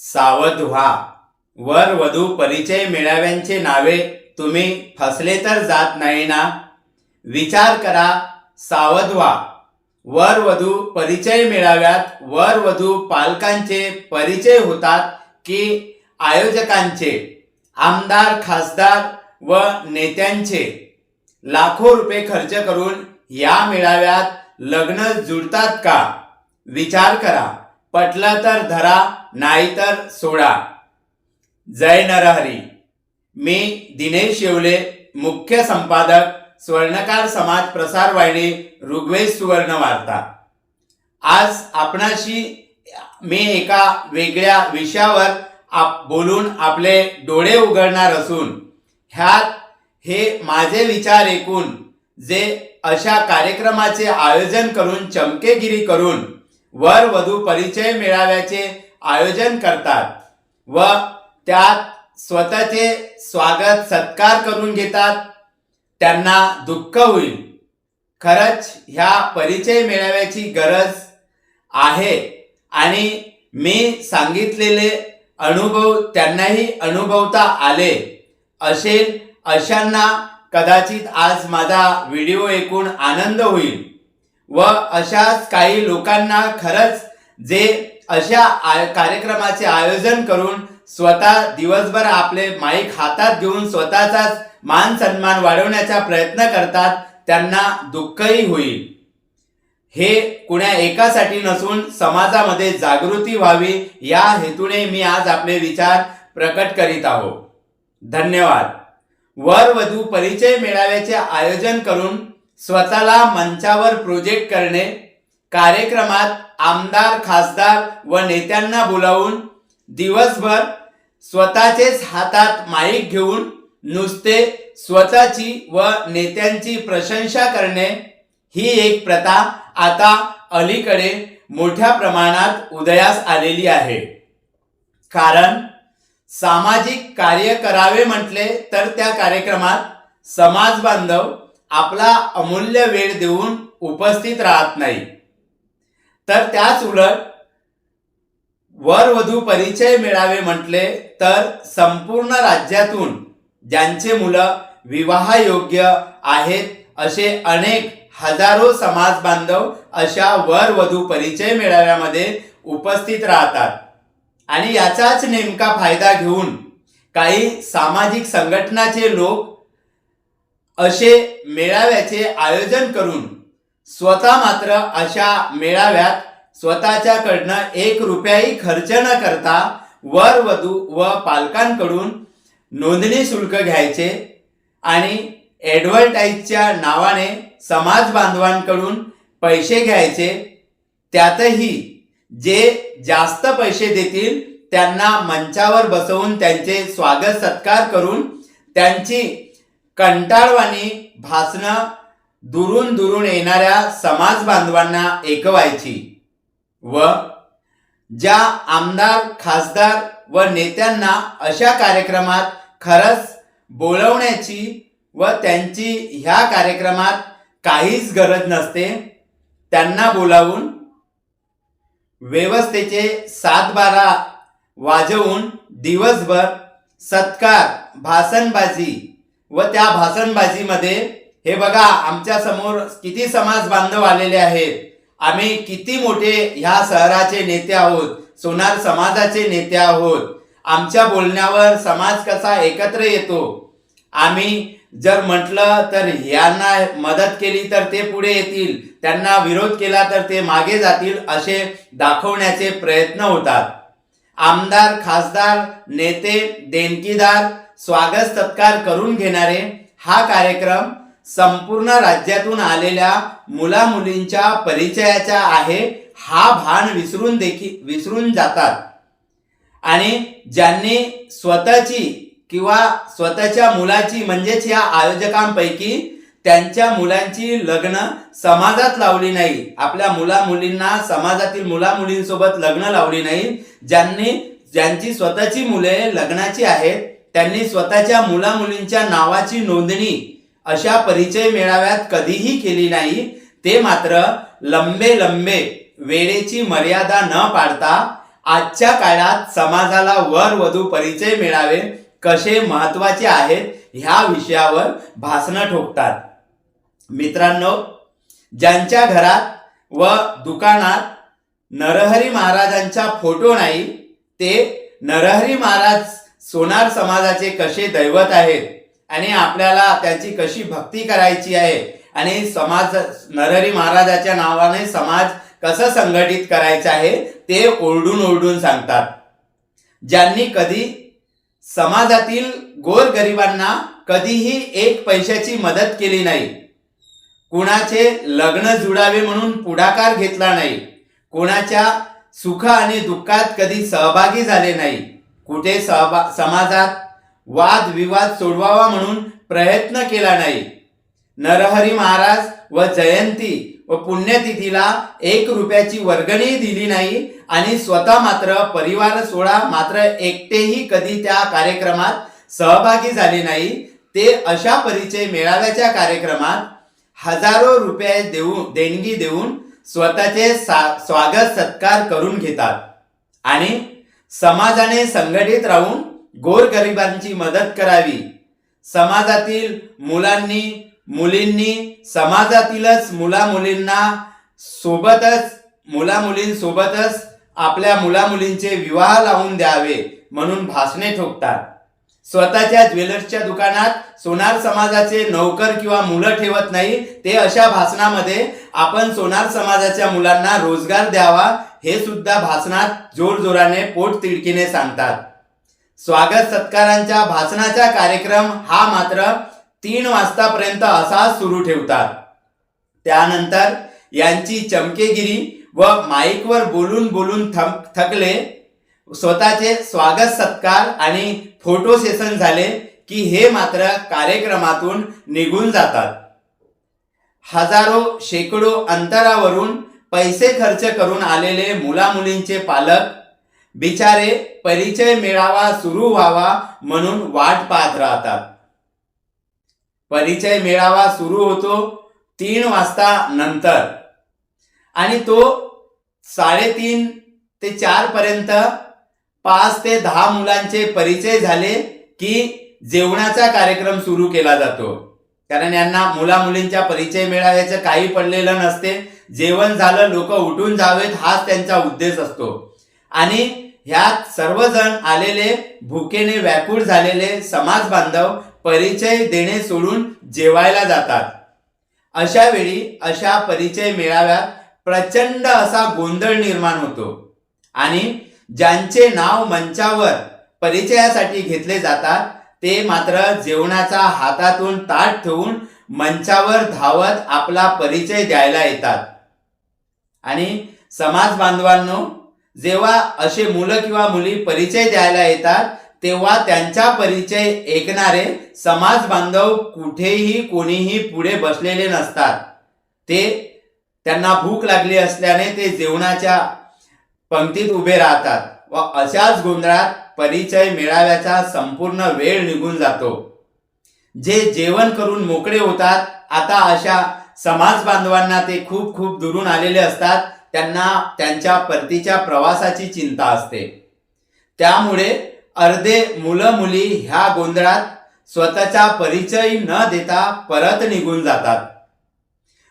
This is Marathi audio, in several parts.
सावध व्हा. वर वधू परिचय मेळाव्यांचे नावे तुम्ही फसले तर जात नाही ना? विचार करा सावध व्हा. वर वधू परिचय मेळाव्यात वर वधू पालकांचे परिचय होतात की आयोजकांचे आमदार खासदार व नेत्यांचे. लाखो रुपये खर्च करून या मेळाव्यात लग्न जुळतात का? विचार करा. पटलं तर धरा नाहीतर सोडा. जय नरहरी. मी दिनेश येवले मुख्य संपादक स्वर्णकार समाज प्रसार वाहिनी ऋग्वेद सुवर्ण वार्ता. आज आपणाशी मी एका वेगळ्या विषयावर आप बोलून आपले डोळे उघडणार असून ह्यात हे माझे विचार ऐकून जे अशा कार्यक्रमाचे आयोजन करून चमकेगिरी करून वर वधू परिचय मेळाव्याचे आयोजन करतात व त्यात स्वतःचे स्वागत सत्कार करून घेतात. त्यांना दुःख होईल. खरंच ह्या परिचय मेळाव्याची गरज आहे आणि मी सांगितलेले अनुभव त्यांनाही अनुभवता आले असेल अशांना कदाचित आज माझा व्हिडिओ ऐकून आनंद होईल. व अशाच काही लोकांना खरंच जे अशा आय कार्यक्रमाचे आयोजन करून स्वतः दिवसभर आपले माईक हातात घेऊन स्वतःचाच मान सन्मान वाढवण्याचा प्रयत्न करतात त्यांना दुःखही होईल. हे कुण्या एकासाठी नसून समाजामध्ये जागृती व्हावी या हेतूने मी आज आपले विचार प्रकट करीत आहोत धन्यवाद. वर वधू परिचय मेळाव्याचे आयोजन करून स्वतःला मंचावर प्रोजेक्ट करणे कार्यक्रमात आमदार खासदार व नेत्यांना बोलावून दिवसभर स्वतःचेच हातात माईक घेऊन नुसते स्वतःची व नेत्यांची प्रशंसा करणे ही एक प्रथा आता अलीकडे मोठ्या प्रमाणात उदयास आलेली आहे. कारण सामाजिक कार्य करावे म्हटले तर त्या कार्यक्रमात समाज बांधव आपला अमूल्य वेळ देऊन उपस्थित राहत नाही. तर त्याच उलट वर वधू परिचय मिळावे म्हटले तर संपूर्ण राज्यातून ज्यांचे मुलं विवाहयोग्य आहेत असे अनेक हजारो समाज बांधव अशा वर वधू परिचय मेळाव्यामध्ये उपस्थित राहतात. आणि याचाच नेमका फायदा घेऊन काही सामाजिक संघटनाचे लोक असे मेळाव्याचे आयोजन करून स्वतः मात्र अशा मेळाव्यात स्वतःच्याकडनं एक रुपयाही खर्च न करता वर वधू व पालकांकडून नोंदणी शुल्क घ्यायचे आणि ॲडव्हर्टाईजच्या नावाने समाज बांधवांकडून पैसे घ्यायचे. त्यातही जे जास्त पैसे देतील त्यांना मंचावर बसवून त्यांचे स्वागत सत्कार करून त्यांची कंटाळवाणी भाषणं दुरून दुरून येणाऱ्या समाज बांधवांना ऐकवायची व ज्या आमदार खासदार व नेत्यांना अशा कार्यक्रमात खरंच बोलवण्याची व त्यांची ह्या कार्यक्रमात काहीच गरज नसते त्यांना बोलावून व्यवस्थेचे सातबारा वाजवून दिवसभर सत्कार भाषणबाजी व त्या भाषणबाजीमध्ये हे बघा आमच्यासमोर किती समाज बांधव आलेले आहेत. आम्ही किती मोठे ह्या शहराचे नेते आहोत सोनार समाजाचे नेते आहोत. आमच्या बोलण्यावर समाज कसा एकत्र येतो? आम्ही जर म्हटलं तर यांना मदत केली तर ते पुढे येतील त्यांना विरोध केला तर ते मागे जातील असे दाखवण्याचे प्रयत्न होतात. आमदार खासदार नेते देणगीदार स्वागत सत्कार करून घेणारे हा कार्यक्रम संपूर्ण राज्यातून आलेल्या मुला मुलींच्या परिचयाचा आहे. हा भान विसरून देखील विसरून जातात. आणि ज्यांनी स्वतःची किंवा स्वतःच्या मुलाची म्हणजेच या आयोजकांपैकी त्यांच्या मुलांची लग्न समाजात लावली नाही. आपल्या मुला मुलींना समाजातील मुला मुलींसोबत लग्न लावली नाही. ज्यांनी ज्यांची स्वतःची मुले लग्नाची आहेत त्यांनी स्वतःच्या मुला मुलींच्या नावाची नोंदणी अशा परिचय मेळाव्यात कधीही केली नाही. ते मात्र लंबे लंबे वेळेची मर्यादा न पाडता आजच्या काळात समाजाला वर वधू परिचय मिळावे कसे महत्त्वाचे आहेत ह्या विषयावर भाषणं ठोकतात. मित्रांनो ज्यांच्या घरात व दुकानात नरहरी महाराजांचा फोटो नाही ते नरहरी महाराज सोनार समाजाचे कसे दैवत आहेत आणि आपल्याला त्याची कशी भक्ती करायची आहे आणि समाज नरहरी महाराजाच्या नावाने समाज कसं संघटित करायचं आहे ते ओरडून ओरडून सांगतात. ज्यांनी कधी समाजातील गोरगरिबांना कधीही एक पैशाची मदत केली नाही कुणाचे लग्न जुळावे म्हणून पुढाकार घेतला नाही कोणाच्या सुख आणि दुःखात कधी सहभागी झाले नाही कुठे सहबा समाजात वाद विवाद सोडवावा म्हणून प्रयत्न केला नाही. नरहरी महाराज व जयंती व पुण्यतिथीला एक रुपयाची वर्गणी दिली नाही आणि स्वतः मात्र परिवार सोळा मात्र एकटेही कधी त्या कार्यक्रमात सहभागी झाले नाही. ते अशा परिचय मेळाव्याच्या कार्यक्रमात हजारो रुपये देऊन देणगी देऊन स्वतःचे सा- स्वागत सत्कार करून घेतात. आणि समाजाने संघटित राहून गोरगरिबांची मदत करावी. समाजातील मुलांनी मुलींनी समाजातीलच मुला मुलींना सोबतच मुला मुलींसोबतच आपल्या मुला मुलींचे विवाह लावून द्यावे म्हणून भासणे ठोकतात. स्वतःच्या ज्वेलर्सच्या दुकानात सोनार समाजाचे नोकर किंवा मुलं ठेवत नाही ते अशा भाषणामध्ये आपण सोनार समाजाच्या मुलांना रोजगार द्यावा हे सुद्धा भाषणात जोरजोराने पोट तिडकीने सांगतात. स्वागत सत्कारांच्या भाषणाचा कार्यक्रम हा मात्र तीन वाजतापर्यंत असा सुरू ठेवतात. त्यानंतर यांची चमकेगिरी व माईकवर बोलून बोलून थक थकले स्वतःचे स्वागत सत्कार आणि फोटो सेशन झाले की हे मात्र कार्यक्रमातून निघून जातात. हजारो शेकडो अंतरावरून पैसे खर्च करून आलेले मुला मुलींचे पालक बिचारे परिचय मेळावा सुरू व्हावा म्हणून वाट पाहत राहतात. परिचय मेळावा सुरू होतो तीन वाजता नंतर आणि तो साडेतीन ते चार पर्यंत पाच ते दहा मुलांचे परिचय झाले की जेवणाचा कार्यक्रम सुरू केला जातो. कारण यांना मुला मुलींच्या परिचय मिळाव्याचं काही पडलेलं नसते. जेवण झालं लोक उठून जावेत हाच त्यांचा उद्देश असतो. आणि ह्यात सर्वजण आलेले भुकेने व्याकुळ झालेले समाज बांधव परिचय देणे सोडून जेवायला जातात. अशा वेळी अशा परिचय मेळाव्यात प्रचंड असा गोंधळ निर्माण होतो. आणि ज्यांचे नाव मंचावर परिचयासाठी घेतले जातात ते मात्र जेवणाचा हातातून ताट ठेवून मंचावर धावत आपला परिचय द्यायला येतात. आणि समाज बांधवांनो जेव्हा असे मुलं किंवा मुली परिचय द्यायला येतात तेव्हा त्यांचा परिचय ऐकणारे समाज बांधव कुठेही कोणीही पुढे बसलेले नसतात. ते त्यांना भूक लागली असल्याने ते जेवणाच्या पंक्तीत उभे राहतात व अशाच गोंधळात परिचय मेळाव्याचा संपूर्ण वेळ निघून जातो. जे जेवण करून मोकळे होतात आता अशा समाज बांधवांना ते खूप खूप दुरून आलेले असतात त्यांना त्यांच्या परतीच्या प्रवासाची चिंता असते. त्यामुळे अर्धे मुलं मुली ह्या गोंधळात स्वतःचा परिचय न देता परत निघून जातात.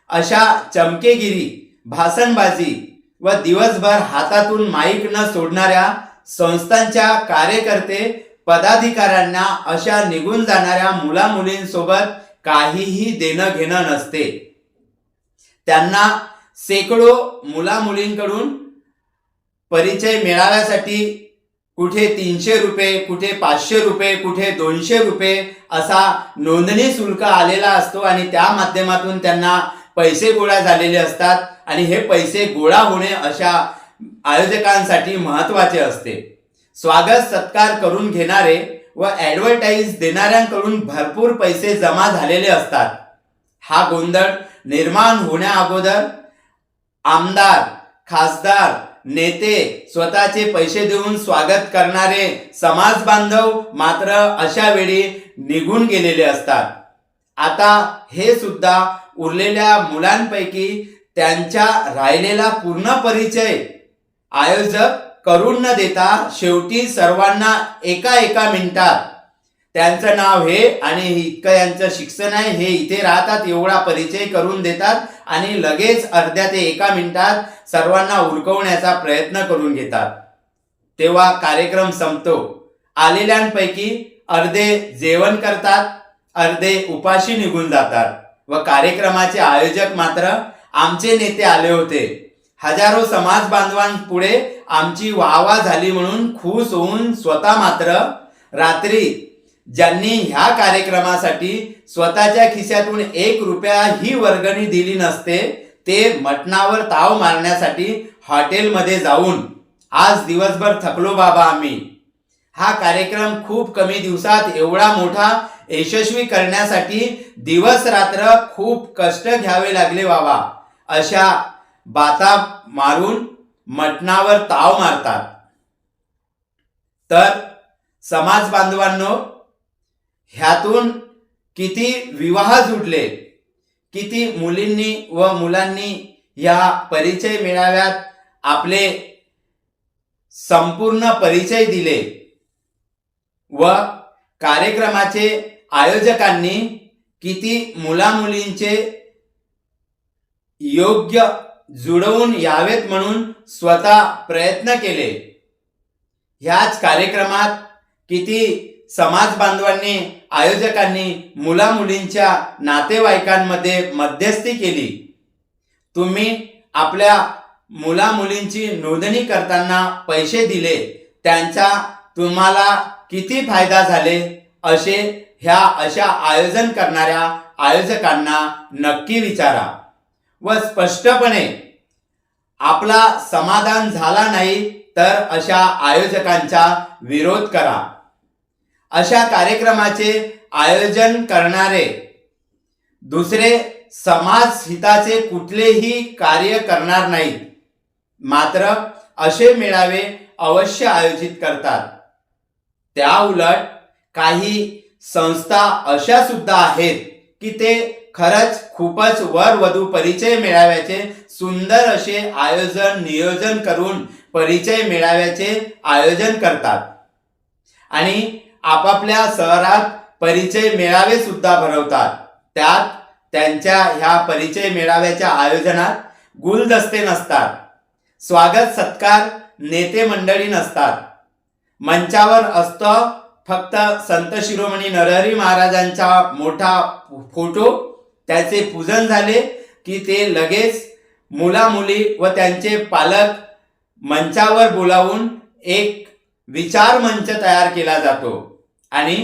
अशा चमकेगिरी भाषणबाजी व दिवसभर हातातून माईक न सोडणाऱ्या संस्थांच्या कार्यकर्ते पदाधिकाऱ्यांना अशा निघून जाणाऱ्या मुला मुलींसोबत काहीही देणं घेणं नसते. त्यांना शेकडो मुला मुलींकडून परिचय मिळाव्यासाठी कुठे तीनशे रुपये कुठे पाचशे रुपये कुठे दोनशे रुपये असा नोंदणी शुल्क आलेला असतो आणि त्या माध्यमातून त्यांना पैसे गोळा झालेले असतात आणि हे पैसे गोळा होणे अशा आयोजकांसाठी महत्त्वाचे असते. स्वागत सत्कार करून घेणारे व ऍडव्हर्टाईज देणाऱ्यांकडून भरपूर पैसे जमा झालेले असतात. हा गोंधळ निर्माण होण्या अगोदर आमदार खासदार नेते स्वतःचे पैसे देऊन स्वागत करणारे समाज बांधव मात्र अशा वेळी निघून गेलेले असतात. आता हे सुद्धा उरलेल्या मुलांपैकी त्यांच्या राहिलेला पूर्ण परिचय आयोजक करून न देता शेवटी सर्वांना एका एका मिनिटात. त्यांचं नाव हे आणि इतकं यांचं शिक्षण आहे हे इथे राहतात एवढा परिचय करून देतात आणि लगेच अर्ध्या ते एका मिनिटात सर्वांना उरकवण्याचा प्रयत्न करून घेतात. तेव्हा कार्यक्रम संपतो. आलेल्यांपैकी अर्धे जेवण करतात अर्धे उपाशी निघून जातात व कार्यक्रमाचे आयोजक मात्र आमचे नेते आले होते. हजारो समाज बांधवांपुढे आमची वाहवा झाली म्हणून खुश होऊन स्वतः मात्र रात्री ज्यांनी ह्या कार्यक्रमासाठी स्वतःच्या खिशातून एक रुपया ही वर्गणी दिली नसते ते मटणावर ताव मारण्यासाठी हॉटेलमध्ये जाऊन आज दिवसभर थकलो बाबा आम्ही. हा कार्यक्रम खूप कमी दिवसात एवढा मोठा यशस्वी करण्यासाठी दिवस रात्र खूप कष्ट घ्यावे लागले बाबा. अशा बाता मारून मटणावर ताव मारतात. तर समाज बांधवांनो ह्यातून किती विवाह जुडले किती मुलींनी व मुलांनी या परिचय मेळाव्यात आपले संपूर्ण परिचय दिले व कार्यक्रमाचे आयोजकांनी किती मुलामुलींचे योग्य जुळवून यावेत म्हणून स्वतः प्रयत्न केले. ह्याच कार्यक्रमात किती समाज बांधवांनी आयोजकांनी मुला मुलींच्या नातेवाईकांमध्ये मध्यस्थी केली. तुम्ही आपल्या मुलामुलींची नोंदणी करताना पैसे दिले त्यांचा तुम्हाला किती फायदा झाले असे ह्या अशा आयोजन करणाऱ्या आयोजकांना नक्की विचारा व स्पष्टपणे आपला समाधान झाला नाही तर अशा आयोजकांचा विरोध करा. अशा कार्यक्रमाचे आयोजन करणारे दुसरे समाज हिताचे कुठलेही कार्य करणार नाहीत मात्र असे मेळावे अवश्य आयोजित करतात. त्या उलट काही संस्था अशा सुद्धा आहेत की ते खरंच खूपच वर वधू परिचय मेळाव्याचे सुंदर असे आयोजन नियोजन करून परिचय मेळाव्याचे आयोजन करतात. आणि आपापल्या शहरात परिचय मेळावे सुद्धा भरवतात. त्यात त्यांच्या ह्या परिचय मेळाव्याच्या आयोजनात गुलदस्ते नसतात. स्वागत सत्कार नेते मंडळी नसतात. मंचावर असतं फक्त संत शिरोमणी नरहरी महाराजांचा मोठा फोटो त्याचे पूजन झाले की ते लगेच मुला मुली व त्यांचे पालक मंचावर बोलावून एक विचार मंच तयार केला जातो. आणि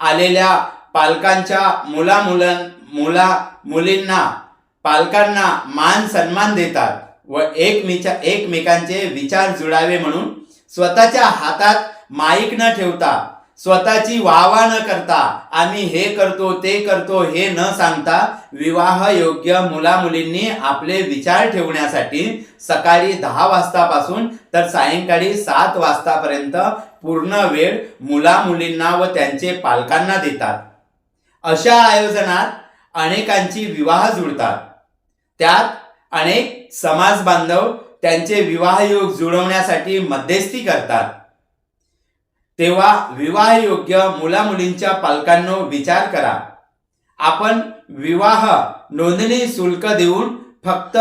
आलेल्या पालकांच्या मुला मुलं मुला मुलींना पालकांना मान सन्मान देतात व एकमेच्या एकमेकांचे विचार जुळावे म्हणून स्वतःच्या हातात माईक न ठेवता स्वतःची वावा न करता आम्ही हे करतो ते करतो हे न सांगता विवाह योग्य मुला मुलींनी आपले विचार ठेवण्यासाठी सकाळी दहा वाजतापासून तर सायंकाळी सात वाजतापर्यंत पूर्ण वेळ मुला मुलींना व त्यांचे पालकांना देतात. अशा आयोजनात अनेकांची विवाह जुळतात. त्यात अनेक समाज बांधव त्यांचे विवाहयोग जुळवण्यासाठी मध्यस्थी करतात. तेव्हा विवाह योग्य पालकांनो विचार करा. आपण विवाह नोंदणी शुल्क देऊन फक्त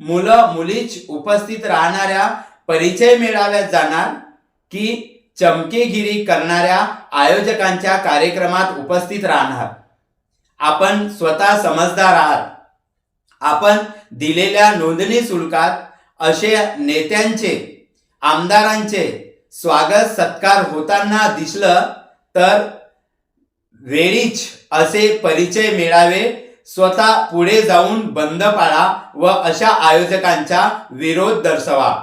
मुलं मुलीच उपस्थित राहणाऱ्या परिचय मिळाव्यात जाणार की चमकेगिरी करणाऱ्या आयोजकांच्या कार्यक्रमात उपस्थित राहणार? आपण स्वतः समजदार आहात. आपण दिलेल्या नोंदणी शुल्कात असे नेत्यांचे आमदारांचे स्वागत सत्कार होताना दिसलं तर वेळीच असे परिचय मिळावे. स्वतः पुढे जाऊन बंद पाळा व अशा आयोजकांचा विरोध दर्शवा.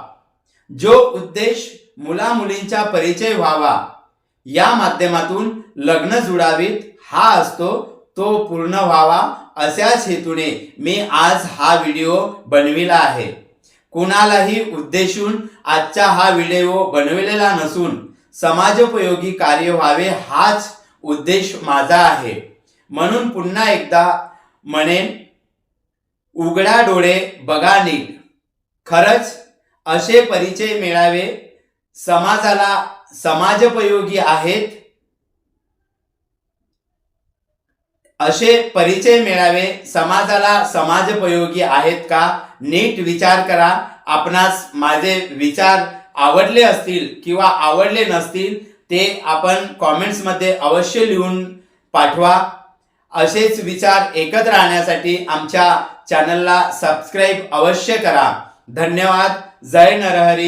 जो उद्देश मुला मुलींचा परिचय व्हावा या माध्यमातून लग्न जुळावीत हा असतो तो पूर्ण व्हावा अशाच हेतूने मी आज हा व्हिडिओ बनविला आहे. कुणालाही उद्देशून आजचा हा व्हिडिओ बनविलेला नसून समाजोपयोगी कार्य व्हावे हाच उद्देश माझा आहे. म्हणून पुन्हा एकदा म्हणेन उघडा डोळे बघा नीट. खरंच असे परिचय मिळावे समाजाला समाजोपयोगी आहेत असे परिचय मिळावे. समाजाला समाजोपयोगी आहेत का? नीट विचार करा. आपणास माझे विचार आवडले असतील किंवा आवडले नसतील ते आपण कॉमेंट्समध्ये अवश्य लिहून पाठवा. असेच विचार एकत्र राहण्यासाठी आमच्या चॅनलला सबस्क्राईब अवश्य करा. धन्यवाद. जय नरहरी.